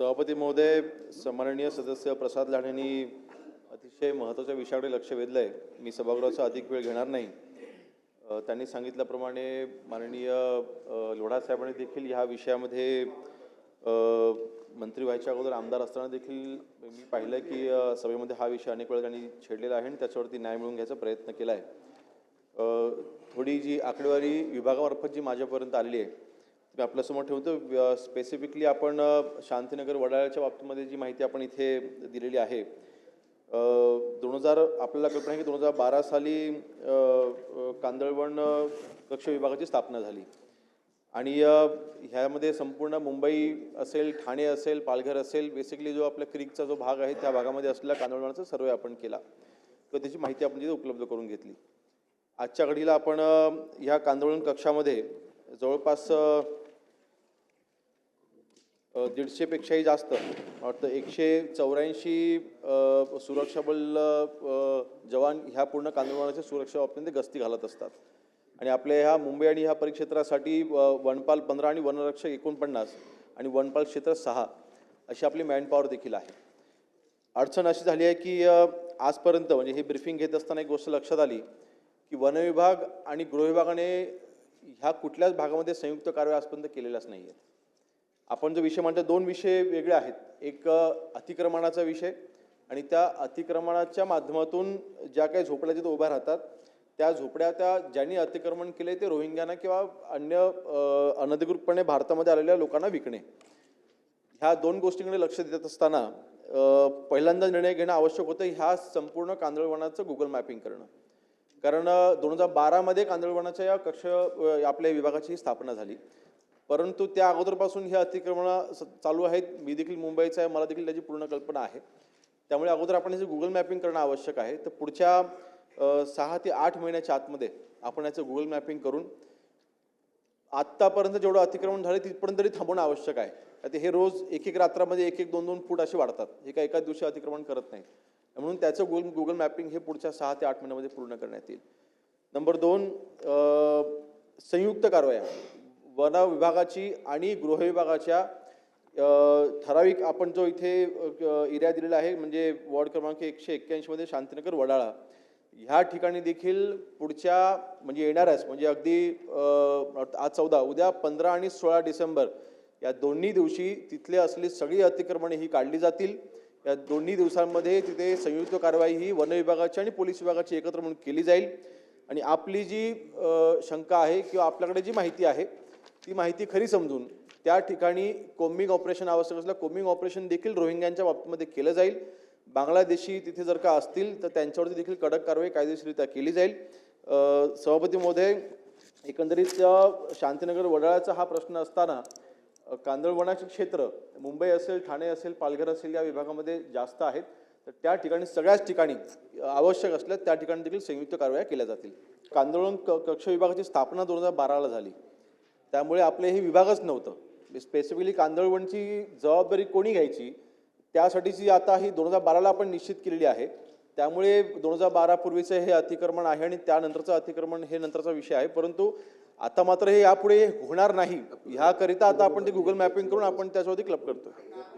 सभापती महोदय सन्माननीय सदस्य प्रसाद लाडेंनी अतिशय महत्त्वाच्या विषयाकडे लक्ष वेधलं आहे मी सभागृहाचा अधिक वेळ घेणार नाही. त्यांनी सांगितल्याप्रमाणे माननीय लोढासाहेबांनी लोढा साहेबांनी देखील ह्या विषयामध्ये मंत्री व्हायच्या अगोदर आमदार असताना देखील मी पाहिलं की सभेमध्ये हा विषय अनेक वेळा त्यांनी छेडलेला आहे आणि त्याच्यावरती न्याय मिळवून घ्यायचा प्रयत्न केला आहे थोडी जी आकडेवारी विभागामार्फत जी माझ्यापर्यंत आलेली आहे मी आपल्यासमोर ठेवतो. स्पेसिफिकली आपण शांतीनगर वडाळ्याच्या बाबतीमध्ये जी माहिती आपण इथे दिलेली आहे दोन हजार आपल्याला कल्पना आहे की दोन हजार बारा साली कांदळवण कक्ष विभागाची स्थापना झाली. आणि ह्यामध्ये संपूर्ण मुंबई असेल ठाणे असेल पालघर असेल बेसिकली जो आपल्या क्रिकचा जो भाग आहे त्या भागामध्ये असलेल्या कांदळवणाचा सर्वे आपण केला. तर त्याची माहिती आपण तिथे उपलब्ध करून घेतली. आजच्या घडीला आपण ह्या कांदळवण कक्षामध्ये जवळपास दीडशेपेक्षाही जास्त. वाटतं एकशे चौऱ्याऐंशी सुरक्षा बल जवान ह्या पूर्ण कांदळवनाच्या सुरक्षा बाबतीमध्ये गस्ती घालत असतात. आणि आपल्या ह्या मुंबई आणि ह्या परिक्षेत्रासाठी वनपाल पंधरा आणि वनरक्षक एकोणपन्नास आणि वनपाल क्षेत्र सहा अशी आपली मॅनपॉवर देखील आहे. अडचण अशी झाली आहे की आजपर्यंत म्हणजे हे ब्रिफिंग घेत असताना एक गोष्ट लक्षात आली की वनविभाग आणि गृहविभागाने ह्या कुठल्याच भागामध्ये संयुक्त कारवाई आजपर्यंत केलेल्याच नाही आहेत आपण जो विषय म्हणतो दोन विषय वेगळे आहेत. एक अतिक्रमणाचा विषय आणि त्या अतिक्रमणाच्या माध्यमातून ज्या काही झोपड्या तिथे उभ्या राहतात त्या झोपड्या त्या ज्यांनी अतिक्रमण केले ते रोहिंग्यांना किंवा अन्य अनधिकृतपणे भारतामध्ये आलेल्या लोकांना विकणे. ह्या दोन गोष्टींकडे लक्ष देत असताना पहिल्यांदा निर्णय घेणं आवश्यक होतं ह्या संपूर्ण कांदळवनाचं गुगल मॅपिंग करणं. कारण दोन हजार बारामध्ये कांदळवनाच्या या कक्ष आपल्या विभागाची ही स्थापना झाली. परंतु त्या अगोदरपासून हे अतिक्रमणं स- चालू आहेत. मी देखील मुंबईचा आहे. मला देखील त्याची पूर्ण कल्पना आहे. त्यामुळे अगोदर आपण याचं गुगल मॅपिंग करणं आवश्यक आहे. तर पुढच्या सहा ते आठ महिन्याच्या आतमध्ये आपण याचं गुगल मॅपिंग करून आत्तापर्यंत जेवढं अतिक्रमण झालं तिथपर्यंत तरी थांबवणं आवश्यक आहे. आता हे रोज एक एक रात्रामध्ये एक एक दोन दोन फूट असे वाढतात. हे काय एकाच दिवशी अतिक्रमण करत नाही. म्हणून त्याचं गुगल गुगल मॅपिंग हे पुढच्या सहा ते आठ महिन्यामध्ये पूर्ण करण्यात येईल. नंबर दोन संयुक्त कारवाया. वन विभागाची आणि गृह विभागाच्या ठराविक आपण जो इथे एरिया दिलेला आहे म्हणजे वॉर्ड क्रमांक एकशे एक्क्याऐंशीमध्ये शांतीनगर वडाळा. ह्या ठिकाणी देखील पुढच्या म्हणजे येणाऱ्याच म्हणजे अगदी आज चौदा उद्या पंधरा आणि सोळा डिसेंबर या दोन्ही दिवशी तिथले असली सगळी अतिक्रमणे ही काढली जातील. या दोन्ही दिवसांमध्ये तिथे संयुक्त कारवाई ही वन विभागाची आणि पोलीस विभागाची एकत्र म्हणून केली जाईल. आणि आपली जी शंका आहे किंवा आपल्याकडे जी माहिती आहे ती माहिती खरी समजून त्या ठिकाणी कोम्बिंग ऑपरेशन आवश्यक असलं कोम्बिंग ऑपरेशन देखील रोहिंग्यांच्या बाबतीमध्ये केलं जाईल. बांगलादेशी तिथे जर का असतील तर त्यांच्यावरती देखील कडक कारवाई कायदेशीरित्या केली जाईल. सभापतीमध्ये सभापती महोदय एकंदरीत शांतीनगर वडाळ्याचा हा प्रश्न असताना कांदळवनाचे क्षेत्र मुंबई असेल ठाणे असेल पालघर असेल या विभागामध्ये जास्त आहेत. तर त्या ठिकाणी सगळ्याच ठिकाणी आवश्यक असल्यास त्या ठिकाणी देखील संयुक्त कारवाया केल्या जातील. कांदळवन क कक्ष विभागाची स्थापना दोन हजार बाराला झाली. त्यामुळे आपले हे विभागच नव्हतं. म्हणजे स्पेसिफिकली कांदळवणची जबाबदारी कोणी घ्यायची त्यासाठीची आता ही दोन हजार बाराला आपण निश्चित केलेली आहे. त्यामुळे दोन हजार बारा पूर्वीचं हे अतिक्रमण आहे आणि त्यानंतरचं अतिक्रमण हे नंतरचा विषय आहे. परंतु आता मात्र हे यापुढे होणार नाही. ह्याकरिता आता आपण ते गुगल मॅपिंग करून आपण त्याच्यावरती क्लब करतो